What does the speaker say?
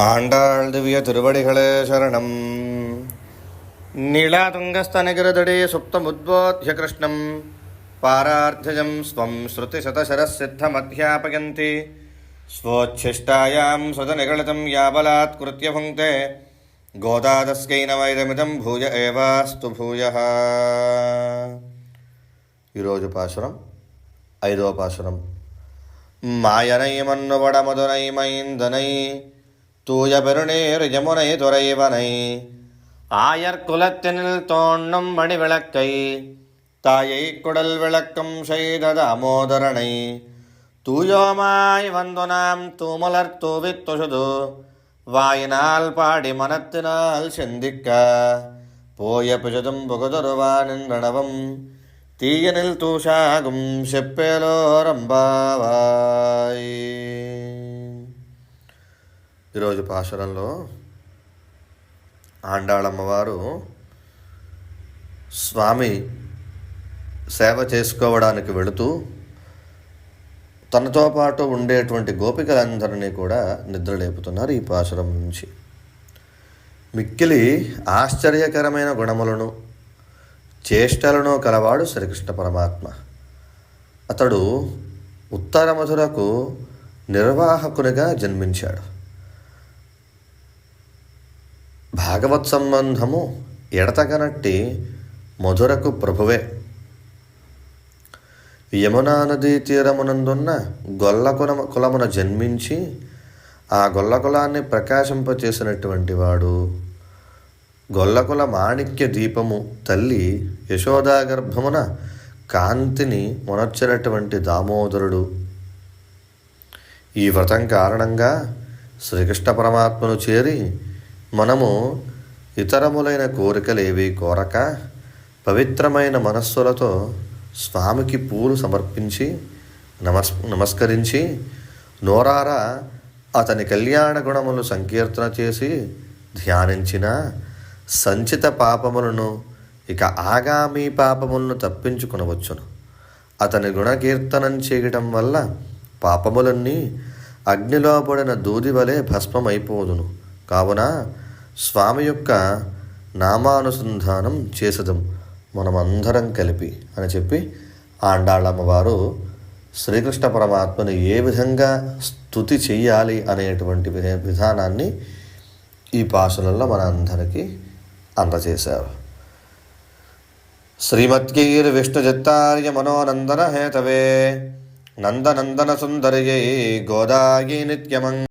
ஆண்டாள் திவ்ய திருவடிகளே சரணம் நீளாதுங்கஸ்தனகிரதடே சுப்தமுத்போத்திய கிருஷ்ணம் பாரார்த்தஜம் ஸ்வம் ஸ்ருதிசதசரசித்தமத்தியாபயந்தி ஸ்வோச்சிஷ்டாயாம் சுதநிகழிதம் யாபலாத் கிருத்திய புங்கே கோதாதஸ்கை నమైదమిదం భూయ ఏవాస్తు భూయ ఈరోజు పాసురం ఐదో పాసురం మాయనై మన్నువడమదునై మైందనై தூய பெருநீர் யமுனை துறைவனை. ஆயர் குலத்தினில் தோன்னும் மணிவிளக்கை தாயை குடல் விளக்கம் செய்தது அமோதரனை. தூயோமாய் வந்து நாம் தூமலர் தூவி தொழுது வாயினால் பாடி மனத்தினால் சிந்திக்க. போய பிஜதும் புகுதருவானின்றனவும் தீயனில் தூஷாகும் செப்பேலோரம்பாவாய் ఈరోజు పాశరంలో ఆండాళమ్మవారు స్వామి సేవ చేసుకోవడానికి వెళుతూ తనతో పాటు ఉండేటువంటి గోపికలందరినీ కూడా నిద్రలేపుతున్నారు ఈ పాశరం నుంచి. మిక్కిలి ఆశ్చర్యకరమైన గుణములను చేష్టలను కలవాడు శ్రీకృష్ణ పరమాత్మ. అతడు ఉత్తర మధురకు నిర్వాహకునిగా జన్మించాడు. భాగవత్ సంబంధము ఎడతగనట్టి మధురకు ప్రభువే. యమునా నదీ తీరమునందున్న గొల్ల కుల కులమున జన్మించి ఆ గొల్ల కులాన్ని ప్రకాశింపచేసినటువంటి వాడు గొల్లకుల మాణిక్య దీపము తల్లి యశోదా గర్భమున కాంతిని మునర్చినటువంటి దామోదరుడు. ఈ వ్రతం కారణంగా శ్రీకృష్ణ పరమాత్మను చేరి మనము ఇతరములైన కోరికలేవి కోరక పవిత్రమైన మనస్సులతో స్వామికి పూలు సమర్పించి నమస్ నమస్కరించి నోరారా అతని కళ్యాణ గుణములు సంకీర్తన చేసి ధ్యానించిన సంచిత పాపములను ఇక ఆగామి పాపములను తప్పించుకునవచ్చును. అతని గుణకీర్తనం చేయటం వల్ల పాపములన్నీ అగ్నిలో పడిన దూది వలె భస్మమైపోదును. కావున స్వామి యొక్క నామానుసంధానం చేసదం మనమందరం కలిపి అని చెప్పి ఆండాళ్ళమ్మవారు శ్రీకృష్ణ పరమాత్మని ఏ విధంగా స్తుతి చెయ్యాలి అనేటువంటి విధానాన్ని ఈ పాసులలో మన అందరికీ అందజేశారు. శ్రీమద్గీర్ విష్ణుజత్తార్య మనోనందన హేతవే నందనందన సుందర్యై గోదాయి నిత్యమంగ